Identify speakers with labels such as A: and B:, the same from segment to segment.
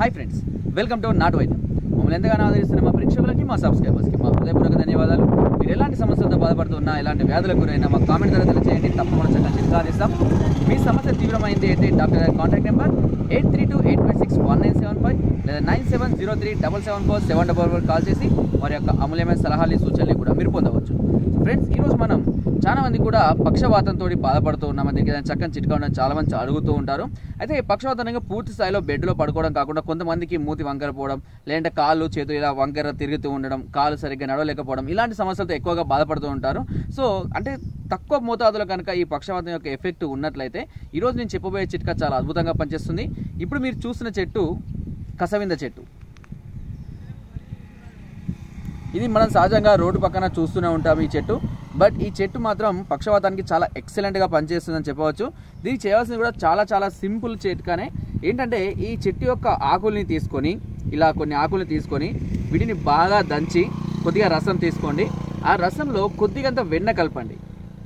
A: Hi friends welcome to నాటు వైద్యం. మమ్మల్ని ఎంతగానో ఆదరిస్తున్న మా ప్రేక్షకులకి మా సబ్స్క్రైబర్స్కి మా హృదయపూర్వక ధన్యవాదాలు. మీరు ఎలాంటి సమస్యలతో బాధపడుతున్నా ఎలాంటి వ్యాధులకు గురైనా మా కామెంట్ ద్వారా తెలియజేయండి తప్పకుండా చక్కగా చిత్రాదిస్తాం మీ సమస్య తీవ్రమైంది అయితే డాక్టర్ గారి contact number eight three two eight five six one nine seven five లేదా nine seven zero three double seven four seven double four call చేసి వారి యొక్క అమూల్యమైన సలహాలు సూచనలు కూడా మీరు పొందవచ్చు. ఫ్రెండ్స్ ఈరోజు మనం చాలా మంది కూడా పక్షవాతంతో బాధపడుతూ ఉన్నాం. దీనికి చక్కని చిట్కా ఉండడం చాలా మంది అడుగుతూ ఉంటారు. అయితే ఈ పక్షవాతంగా పూర్తి స్థాయిలో బెడ్లో పడుకోవడం కాకుండా కొంతమందికి మూతి వంకర పోవడం లేదంటే కాళ్ళు చేతులు ఇలా వంకర తిరుగుతూ ఉండడం కాళ్ళు సరిగ్గా నడవలేకపోవడం ఇలాంటి సమస్యలతో ఎక్కువగా బాధపడుతూ ఉంటారు. సో అంటే తక్కువ మోతాదులో కనుక ఈ పక్షవాతం యొక్క ఎఫెక్ట్ ఉన్నట్లయితే ఈరోజు నేను చెప్పబోయే చిట్కా చాలా అద్భుతంగా పనిచేస్తుంది. ఇప్పుడు మీరు చూసిన చెట్టు కసవింద చెట్టు. ఇది మనం సహజంగా రోడ్డు పక్కన చూస్తూనే ఉంటాం ఈ చెట్టు. బట్ ఈ చెట్టు మాత్రం పక్షవాతానికి చాలా ఎక్సలెంట్గా పనిచేస్తుందని చెప్పవచ్చు. దీనికి చేయాల్సింది కూడా చాలా చాలా సింపుల్ చెట్టుగానే ఏంటంటే ఈ చెట్టు యొక్క ఆకుల్ని తీసుకొని ఇలా కొన్ని ఆకుల్ని తీసుకొని వీటిని బాగా దంచి కొద్దిగా రసం తీసుకోండి. ఆ రసంలో కొద్దిగంత వెన్న కలపండి.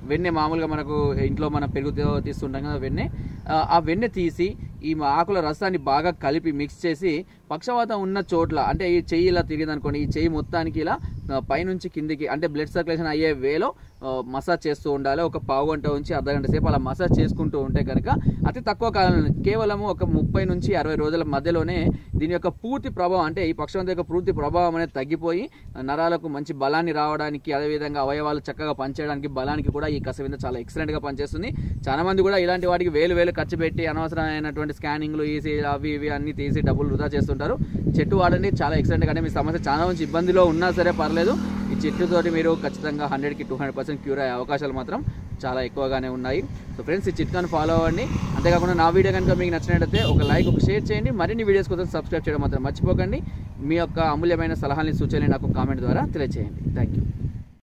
A: వెన్నె మామూలుగా మనకు ఇంట్లో మనం పెరుగు తీస్తుంటాం కదా వెన్నె. ఆ వెన్నె తీసి ఈ ఆకుల రసాన్ని బాగా కలిపి మిక్స్ చేసి పక్షవాతం ఉన్న చోట్ల అంటే ఈ చెయ్యి ఇలా తిరిగిందనుకోండి ఈ చెయ్యి మొత్తానికి ఇలా పైనుంచి కిందికి అంటే బ్లడ్ సర్క్యులేషన్ అయ్యే వేలో మసాజ్ చేస్తూ ఉండాలి. ఒక పావు గంట నుంచి అర్ధగంట సేపు అలా మసాజ్ చేసుకుంటూ ఉంటే కనుక అతి తక్కువ కాలంలో కేవలము ఒక ముప్పై నుంచి అరవై రోజుల మధ్యలోనే దీని యొక్క పూర్తి ప్రభావం అంటే ఈ పక్షవంత యొక్క పూర్తి ప్రభావం అనేది తగ్గిపోయి నరాలకు మంచి బలాన్ని రావడానికి అదేవిధంగా అవయవాలు చక్కగా పనిచేయడానికి బలానికి కూడా ఈ కసవింద చాలా ఎక్సలెంట్గా పనిచేస్తుంది. చాలా మంది కూడా ఇలాంటి వాటికి వేలు వేలు ఖర్చు పెట్టి అనవసరమైనటువంటి స్కానింగ్లు ఈసీ అవి ఇవి అన్ని తీసి డబ్బులు వృధా చేస్తుంటారు. చెట్టు వాడండి చాలా ఎక్సలెంట్ కానీ మీ సమస్య చాలా మంచి ఇబ్బందిలో ఉన్నా సరే పర్లేదు. ఈ చెట్టుతోటి మీరు ఖచ్చితంగా హండ్రెడ్కి టూ హండ్రెడ్ పర్సెంట్ క్యూర్ అయ్యే అవకాశాలు మాత్రం చాలా ఎక్కువగానే ఉన్నాయి. సో ఫ్రెండ్స్ ఈ చిట్కాను ఫాలో అవ్వండి. అంతేకాకుండా నా వీడియో కనుక మీకు నచ్చినట్లయితే ఒక లైక్ ఒక షేర్ చేయండి. మరిన్ని వీడియోస్ కోసం సబ్స్క్రైబ్ చేయడం మాత్రం మర్చిపోకండి. మీ యొక్క అమూల్యమైన సలహాలని సూచనలు నాకు కామెంట్ ద్వారా తెలియజేయండి థ్యాంక్ యూ